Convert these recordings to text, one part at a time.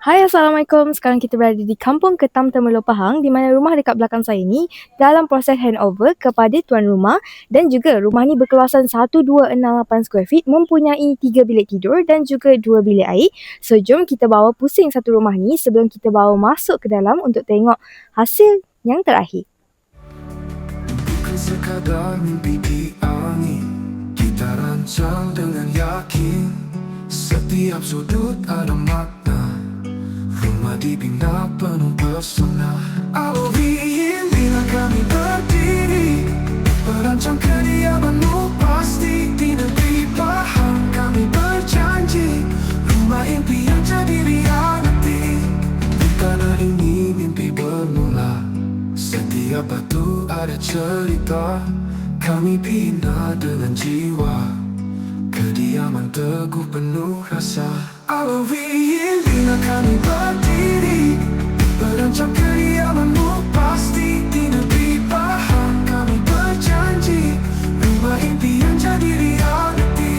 Hai Assalamualaikum, sekarang kita berada di Kampung Ketam Temerloh Pahang di mana rumah dekat belakang saya ni dalam proses handover kepada tuan rumah dan juga rumah ni berkeluasan 1268 square feet mempunyai 3 bilik tidur dan juga 2 bilik air. So jom kita bawa pusing satu rumah ni sebelum kita bawa masuk ke dalam untuk tengok hasil yang terakhir. Bukan sekadar mimpi di angin Kita rancang dengan yakin Setiap sudut ada Rumah dibina penuh pesona Alvin bila kami berdiri Merancang kediamanmu pasti. Di negeri Pahang kami berjanji Rumah impian jadi realiti. Di tanah ini mimpi bermula. Setiap batu ada cerita. Kami bina dengan jiwa Kediaman teguh penuh rasa Alvin bina kami berdiri Merancang kediamanmu pasti Di negeri Pahang kami berjanji Rumah impian jadi realiti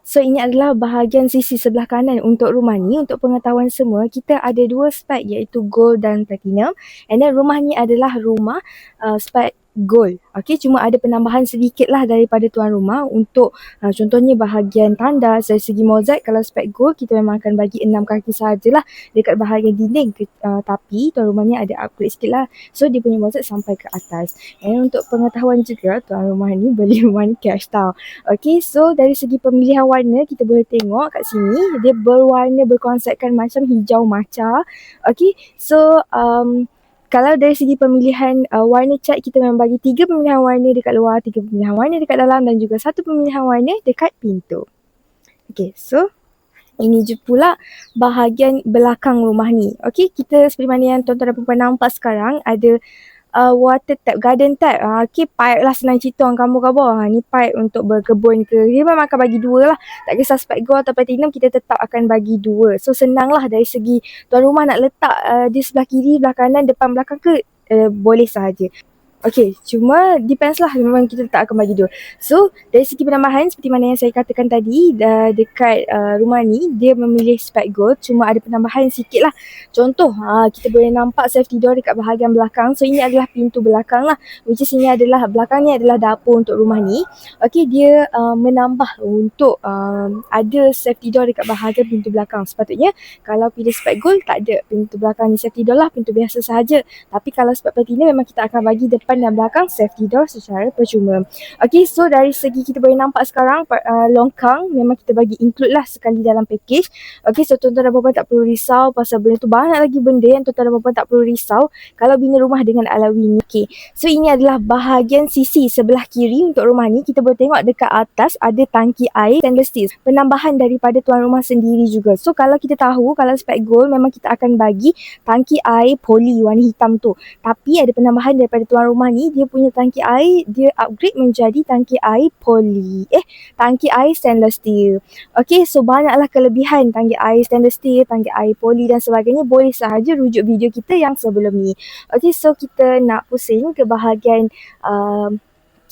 So ini adalah bahagian sisi sebelah kanan untuk rumah ni. Untuk pengetahuan semua, kita ada dua spek iaitu gold dan platinum. And then rumah ni adalah rumah uh, spek gold. Okay, cuma ada penambahan sedikit lah daripada tuan rumah untuk uh, contohnya bahagian tandas dari segi mozaik. Kalau spek gold, kita memang akan bagi enam kaki sahajalah dekat bahagian dinding. Uh, tapi tuan rumah ni ada upgrade sikit lah. So dia punya mozaik sampai ke atas. And untuk pengetahuan juga, tuan rumah ni beli rumah cash tau. Okay, so dari segi pemilihan warna kita boleh tengok kat sini dia berwarna berkonsepkan macam hijau maca. Okay, so um, kalau dari segi pemilihan uh, warna cat kita memang bagi tiga pemilihan warna dekat luar, tiga pemilihan warna dekat dalam dan juga satu pemilihan warna dekat pintu. Okay, so ini je pula bahagian belakang rumah ni. Okay, kita seperti mana yang tuan-tuan dan puan nampak sekarang ada uh, water tap, garden tap. Uh, okay, pipe lah senang cerita orang khabar. Ha, ni pipe untuk berkebun ke. Dia memang akan bagi dua lah. Tak kisah spek gold atau platinum, kita tetap akan bagi dua. So, senang lah dari segi tuan rumah nak letak uh, di sebelah kiri, sebelah kanan, depan, belakang ke, uh, boleh sahaja. Okay, cuma depends lah memang kita tak akan bagi dua. So, dari segi penambahan seperti mana yang saya katakan tadi, uh, dekat uh, rumah ni, dia memilih spek gold, cuma ada penambahan sikit lah. Contoh, uh, kita boleh nampak safety door dekat bahagian belakang. So, ini adalah pintu belakang lah. Which is ini adalah, belakang ni adalah dapur untuk rumah ni. Okay, dia uh, menambah untuk uh, ada safety door dekat bahagian pintu belakang. Sepatutnya, kalau pilih spek gold, tak ada pintu belakang ni safety door lah, pintu biasa sahaja. Tapi kalau spek platinum, memang kita akan bagi depan dan belakang safety door secara percuma. Okay, so dari segi kita boleh nampak sekarang uh, longkang memang kita bagi include lah sekali dalam package. Okay, so tuan-tuan dan puan tak perlu risau pasal benda tu banyak lagi benda yang tuan-tuan dan puan tak perlu risau kalau bina rumah dengan Alawi ni. Okay, so ini adalah bahagian sisi sebelah kiri untuk rumah ni. Kita boleh tengok dekat atas ada tangki air stainless steel. Penambahan daripada tuan rumah sendiri juga. So kalau kita tahu kalau spek gold memang kita akan bagi tangki air poli warna hitam tu. Tapi ada penambahan daripada tuan rumah ni dia punya tangki air dia upgrade menjadi tangki air poli eh tangki air stainless steel. Okay, so banyaklah kelebihan tangki air stainless steel tangki air poli dan sebagainya. Boleh sahaja rujuk video kita yang sebelum ni. Okay, so kita nak pusing ke bahagian um,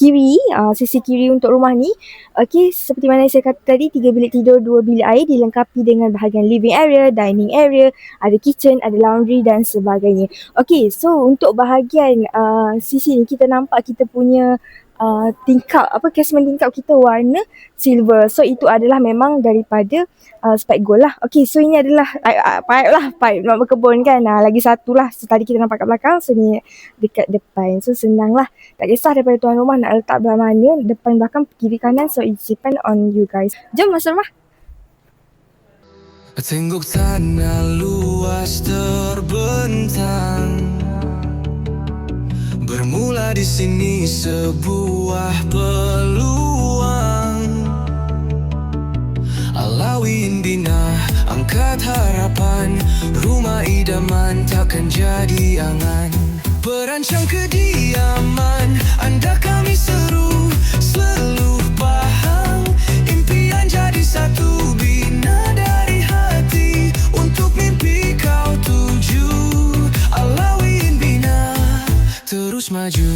kiri, uh, sisi kiri untuk rumah ni. Okey, seperti mana saya kata tadi, tiga bilik tidur, dua bilik air dilengkapi dengan bahagian living area, dining area, ada kitchen, ada laundry dan sebagainya. Okey, so untuk bahagian uh, sisi ni kita nampak kita punya uh, tingkap, apa casement tingkap kita warna silver. So itu adalah memang daripada uh, spike gold lah. Okay, so ini adalah uh, uh, pipe lah, pipe nak berkebun kan. Uh, lagi satu lah, so tadi kita nampak kat belakang, so ni dekat depan. So senang lah. Tak kisah daripada tuan rumah nak letak belah mana, depan, belakang, kiri, kanan. So it depend on you guys. Jom masuk rumah. Tengok tanah luas terbentang Bermula di sini sebuah peluang. Alawi Indina angkat harapan. Rumah idaman takkan jadi angan. Perancang kediaman anda kami seru maju.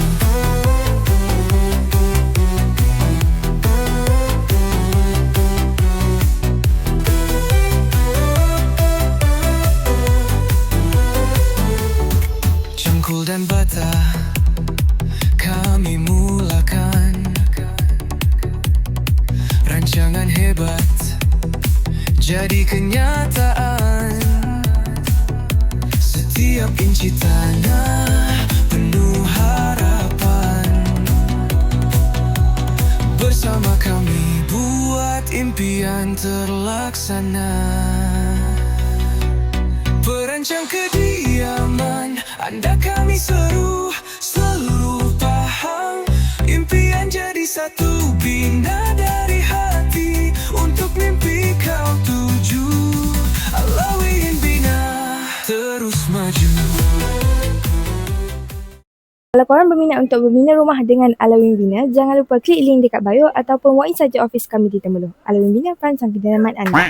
Cengkul dan bata Kami mulakan. Rancangan hebat Jadi kenyataan. Setiap inci tanah Bersama kami. Buat impian terlaksana. Perancang kediaman Anda kami seru Seluruh paham. Impian jadi satu Bina dari hati. Untuk mimpi kau tuju Alawin bina Terus maju Kalau korang berminat untuk membina rumah dengan Alawin Bina, jangan lupa klik link dekat bio ataupun walk in saja office kami di Temerloh. Alawin Bina, perancang kediaman anda.